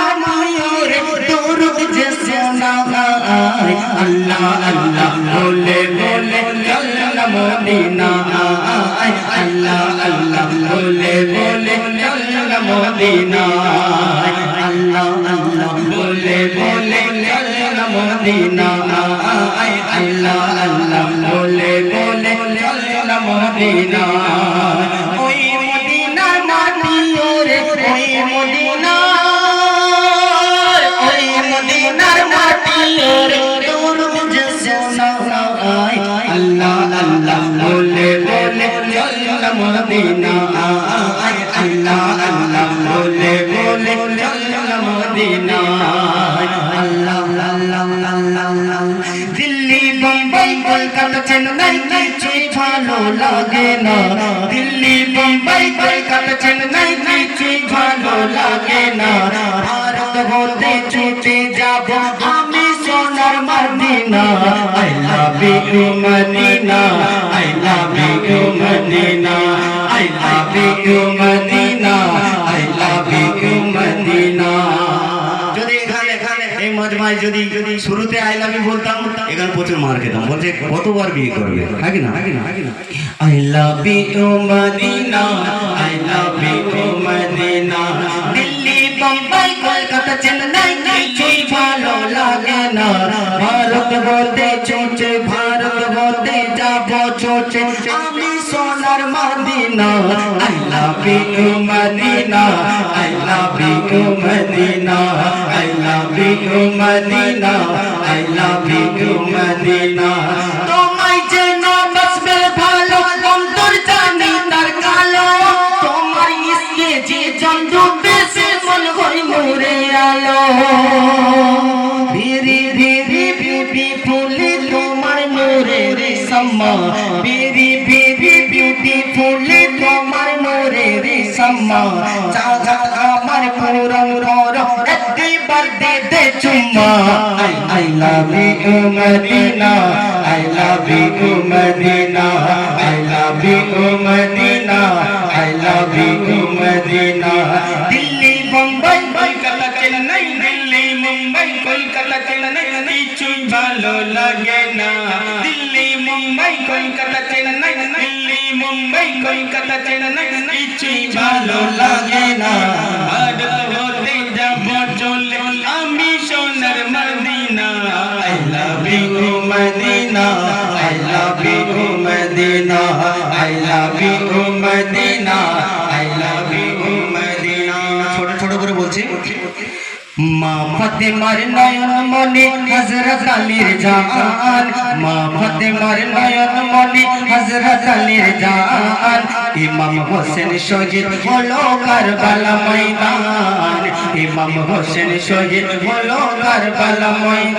নামিয়ে দরুদ যে শোনায় আল্লাহ আল্লাহ বলে বলে চল মদিনায় আল্লাহ আল্লাহ বলে বলে চল মদিনায় বলে বলে চল মদিনায় আল্লাহ আল্লাহ বলে বলে চল মদিনায় ওই মদিনা মাটিও রে, ওই মদিনা দিল্লি, বোম্বাই, কলকাতা, চেন্নাই কিছুই ভালো লাগে না। দিল্লি, বোম্বাই, কলকাতা, চেন্নাই কিছুই ভালো লাগে না। ভারত হতে ছুটে যাব আমি সোনার Medina. I love you, Medina. মজমায় যদি শুরুতে আই লাভ ইউ বলতাম এখানে প্রচুর মার খেতাম। বলছে, কতবার বিয়ে করবে? হ্যাঁ কি না? হ্যাঁ কি না I love you Medina, I love you Medina. Delhi, Bombay, Kolkata, Chennai, কিছুই ভালো লাগে না। ভারত বলতে চোচে ভারত বলতে যাব চোচে আমি সোনার Medina, I love you Medina, I love you Medina. I love you Medina I love you Medina তোমায় যেন ভালো অন্তর জানি তার কালো। তোমার ইসকে যে চন্দ্র বেশে মন হই মোরে আলো। ভেরি ভেরি বিউটিফুল তোমার মোরে রে সম্মা। ভেরি ভেরি বিউটিফুল তোমার মোরে রে সম্মা। চাচা আমার পুরো পুরো একবার দে দে চুম্মা I I love you Medina I love you Medina I love you Medina I love you Medina Delhi Mumbai Kolkata Chennai Delhi Mumbai Kolkata Chennai কিছুই ভালো লাগে না দিল্লি মুম্বাই কলকাতা চেন্নাই দিল্লি মুম্বাই কলকাতা চেন্নাই কিছুই ভালো লাগে I love you Medina I love you Medina ছোট ছোট করে বলছি। মা ফতেমার নয়ন মনে হজরত আলীর জান। মা ফতেমার নয়ন মনে হজরত আলীর জান। ইমাম হোসেন শহীদ হলো কারবালা ময়দান। ইমাম হোসেন শহীদ হলো কারবালা ময়দান।